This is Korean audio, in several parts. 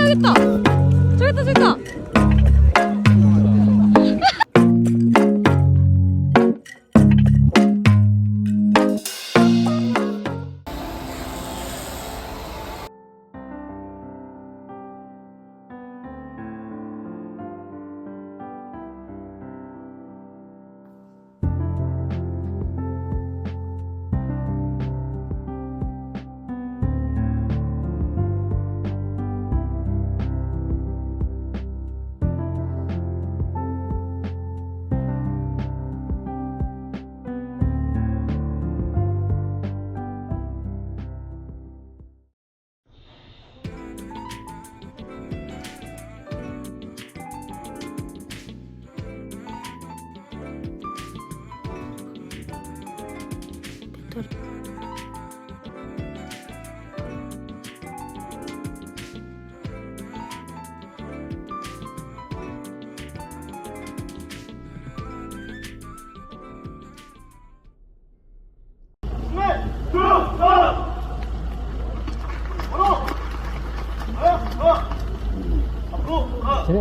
있다 제가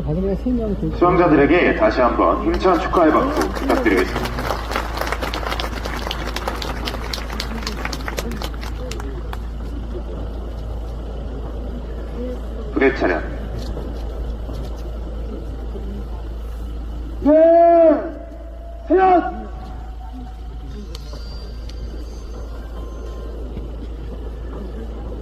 받은 게 3명 그 수험자들에게 다시 한번 힘찬 축하의 박수 부탁드리겠습니다. 부대 차량.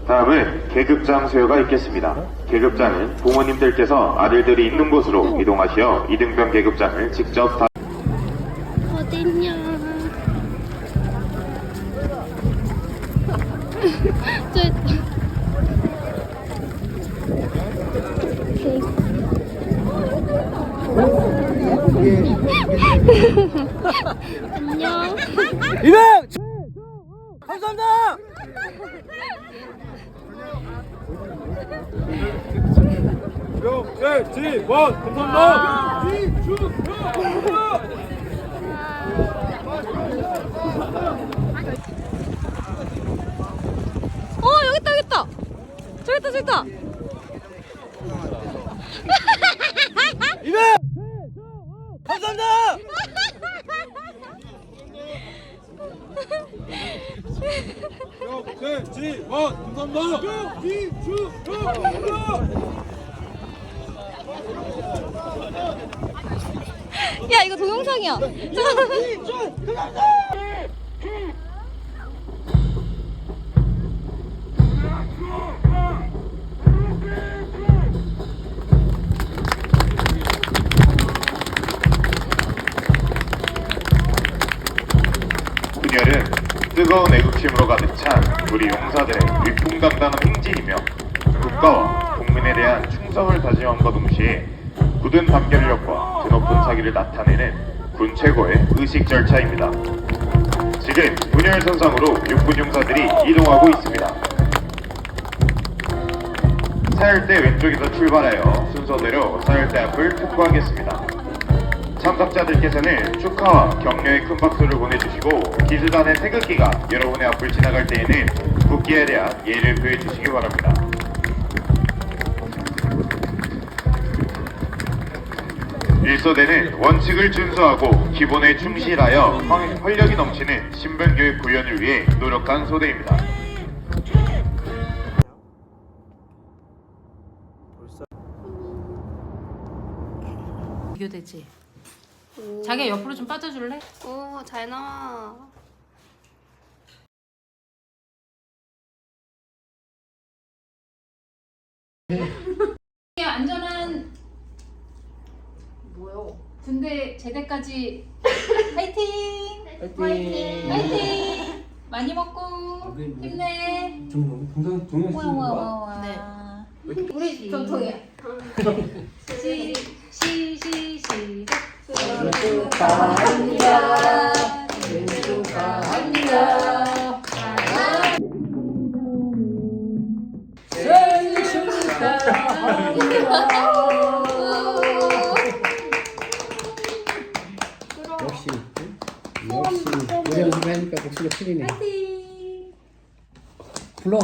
다음은 계급장 수여가 있겠습니다. 계급장은 부모님들께서 아들들이 있는 곳으로 이동하시어 이등병 계급장을 직접 다 어딨냐? 저 안녕. 이명! 감사합니다! 명재지원 감사합니다! 어 여기 있다 여기 있다 저기 있다 저기 있다 이명! 감사합니다! 명재지원 감사합니다! 야 이거 동영상이야 그녀는 뜨거운 애국심으로 가득 찬 우리 용사들의 위풍당당한 행진이며 국가와 국민에 대한 충성을 다짐함과 동시에 굳은 단결력과 드높은 사기를 나타내는 군 최고의 의식 절차입니다. 지금 분열 선상으로 육군 용사들이 이동하고 있습니다. 사열대 왼쪽에서 출발하여 순서대로 사열대 앞을 특구하겠습니다. 참석자들께서는 축하와 격려의 큰 박수를 보내주시고 기수단의 태극기가 여러분의 앞을 지나갈 때에는 국기에 대한 예의를 표해주시기 바랍니다. 일소대는 원칙을 준수하고 기본에 충실하여 활- 활력이 넘치는 신변교육 구현을 위해 노력한 소대입니다. 비교되지 자기야 옆으로 좀 빠져줄래? 오, 잘 나와. 안전한 뭐요? 군대 제대까지 파이팅! 화이팅! 파이팅! 많이 먹고 힘내. 동상 동영 와와와. 네. 우리 전통이야. 시, 시, 시, 시작. 축하합니다. 축하합니다. 생일 역시 역시 노래 연습하니까 목소리가 틀리네. 불러.